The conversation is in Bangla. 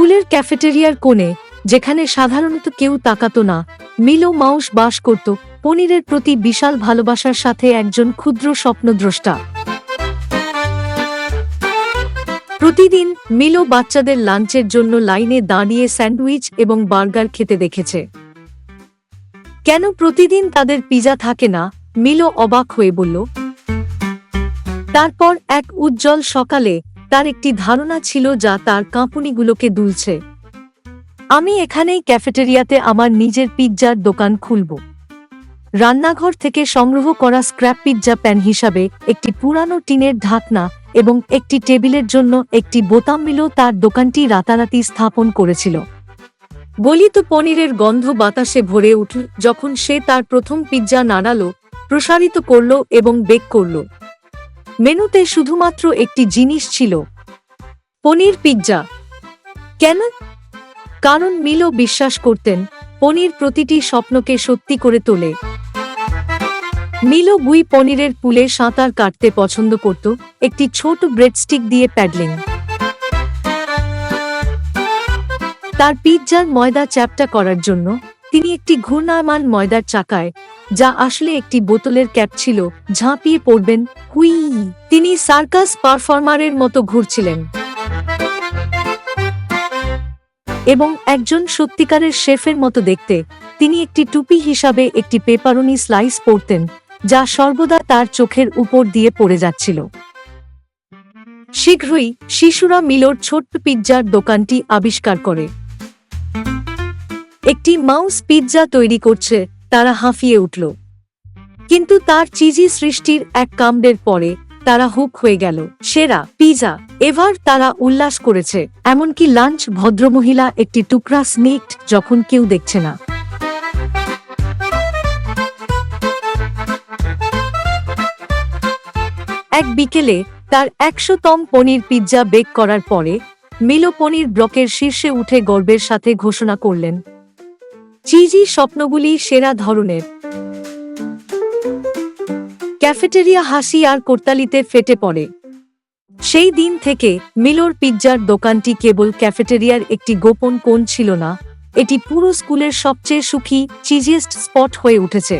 স্কুলের ক্যাফেটেরিয়ার কোণে, যেখানে সাধারণত কেউ তাকাতো না, মিলো মাউস বাস করত, পনিরের প্রতি বিশাল ভালোবাসার সাথে একজন ক্ষুদ্র স্বপ্নদ্রষ্টা। প্রতিদিন মিলো বাচ্চাদের লাঞ্চের জন্য লাইনে দাঁড়িয়ে স্যান্ডউইচ এবং বার্গার খেতে দেখেছে। কেন প্রতিদিন তাদের পিজা থাকে না? মিলো অবাক হয়ে বলল, তারপর এক উজ্জ্বল সকালে তার একটি ধারণা ছিল যা তার কাঁপুনিগুলোকে দুলছে। আমি এখানেই ক্যাফেটেরিয়াতে আমার নিজের পিৎজার দোকান খুলব। রান্নাঘর থেকে সংগ্রহ করা স্ক্র্যাপ পিৎজা প্যান হিসাবে একটি পুরানো টিনের ঢাকনা এবং একটি টেবিলের জন্য একটি বোতাম মিলও তার দোকানটি রাতারাতি স্থাপন করেছিল। গলিত পনিরের গন্ধ বাতাসে ভরে উঠল। যখন সে তার প্রথম পিৎজা নাড়ালো, প্রসারিত করল এবং বেক করল। মেনুতে শুধুমাত্র একটি জিনিস ছিল। পনির পিৎজা। কেন? কারণ মিলো বিশ্বাস করতেন, পনির প্রতিটি স্বপ্নকে সত্যি করে তোলে। মিলো গুই পনিরের পুলে সাঁতার কাটতে পছন্দ করত, একটি ছোট ব্রেডস্টিক দিয়ে প্যাডলিং। তার পিৎজার ময়দা চ্যাপটা করার জন্য তিনি একটি ঘূর্ণায়মান ময়দার চাকায়, যা আসলে একটি বোতলের ক্যাপ ছিল, ঝাঁপিয়ে পড়বেন, হুই। তিনি সার্কাস পারফর্মারের মতো ঘুরছিলেন। এবং একজন সত্যিকারের শেফের মতো দেখতে, তিনি একটি টুপি হিসাবে একটি পেপারনি স্লাইস পরতেন, যা সর্বদা তার চোখের উপর দিয়ে পড়ে যাচ্ছিল। শীঘ্রই শিশুরা মিলোর ছোট্ট পিৎজার দোকানটি আবিষ্কার করে। একটি মাউস পিৎজা তৈরি করছে, তারা হাঁফিয়ে উঠল। কিন্তু তার চিজি সৃষ্টির এক কামড়ের পরে তারা হুক হয়ে গেল। সেরা, পিজা। এবার তারা উল্লাস করেছে, এমনকি লাঞ্চ ভদ্রমহিলা একটি টুকরা স্নেকড যখন কেউ দেখছে না। এক বিকেলে তার একশোতম পনির পিৎজা বেক করার পরে মিলো পনির ব্লকের শীর্ষে উঠে গর্বের সাথে ঘোষণা করলেন চিজি স্বপ্নগুলি সেরা ধরনের। ক্যাফেটেরিয়া হাসি আর কোর্তালিতে ফেটে পড়ে। সেই দিন থেকে মিলোর পিৎজার দোকানটি কেবল ক্যাফেটেরিয়ার একটি গোপন কোণ ছিল না, এটি পুরো স্কুলের সবচেয়ে সুখী, চিজিয়েস্ট স্পট হয়ে উঠেছে।